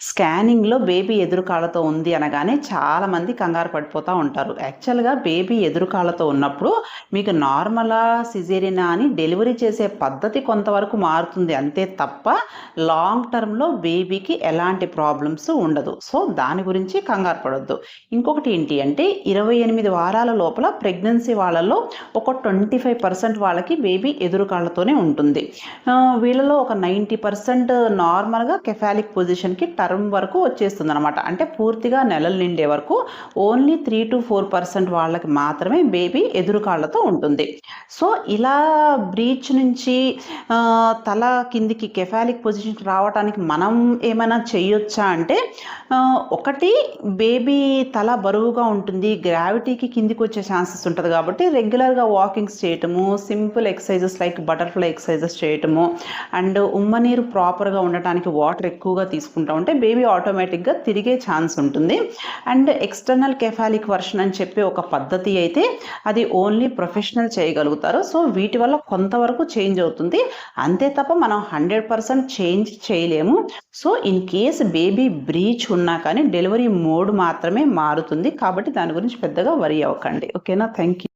స్కానింగ్లో baby ఎదురుకాళ్ళతో ఉంది అనగానే చాలామంది కంగారు పడిపోతూ ఉంటారు. యాక్చువల్గా బేబీ ఎదురుకాళ్ళతో ఉన్నప్పుడు మీకు నార్మలా సిజేరియనా అని డెలివరీ చేసే పద్ధతి కొంతవరకు మారుతుంది. అంతే తప్ప లాంగ్ టర్మ్లో బేబీకి ఎలాంటి ప్రాబ్లమ్స్ ఉండదు. సో దాని గురించి కంగారు పడొద్దు. ఇంకొకటి ఏంటి అంటే ఇరవై ఎనిమిది వారాల లోపల ప్రెగ్నెన్సీ వాళ్ళలో ఒక ట్వంటీ ఫైవ్ పర్సెంట్ వాళ్ళకి బేబీ ఎదురుకాళ్ళతోనే ఉంటుంది. వీళ్ళలో ఒక నైంటీ పర్సెంట్ నార్మల్గా కెఫాలిక్ పొజిషన్కి టర్మ్ వరకు వచ్చేస్తుంది అనమాట అంటే పూర్తిగా నెలలు నిండే వరకు only three to four percent వాళ్ళకి మాత్రమే బేబీ ఎదురుకాళ్ళతో ఉంటుంది. సో ఇలా బ్రీచ్ నుంచి తల కిందికి కెఫాలిక్ పొజిషన్ రావడానికి మనం ఏమైనా చేయొచ్చా అంటే ఒకటి బేబీ తల బరువుగా ఉంటుంది గ్రావిటీకి కిందికి వచ్చే ఛాన్సెస్ ఉంటుంది కాబట్టి రెగ్యులర్గా వాకింగ్స్ చేయటము simple exercises like butterfly exercises చేయటము అండ్ ఉమ్మనీరు ప్రాపర్గా ఉండటానికి వాటర్ ఎక్కువగా తీసుకుంటా. ఉంటే బేబీ ఆటోమేటిక్గా తిరిగే ఛాన్స్ ఉంటుంది. అండ్ ఎక్స్టర్నల్ కెఫాలిక్ వర్షన్ అని చెప్పి ఒక పద్ధతి అయితే అది ఓన్లీ ప్రొఫెషనల్ చేయగలుగుతారు. సో వీటి వల్ల కొంతవరకు చేంజ్ అవుతుంది. అంతే తప్ప మనం హండ్రెడ్ పర్సెంట్ చేంజ్ చేయలేము. So in case baby breech ఉన్నా కానీ డెలివరీ మోడ్ మాత్రమే మారుతుంది. కాబట్టి దాని గురించి పెద్దగా వరి అవ్వకండి. ఓకేనా థ్యాంక్ యూ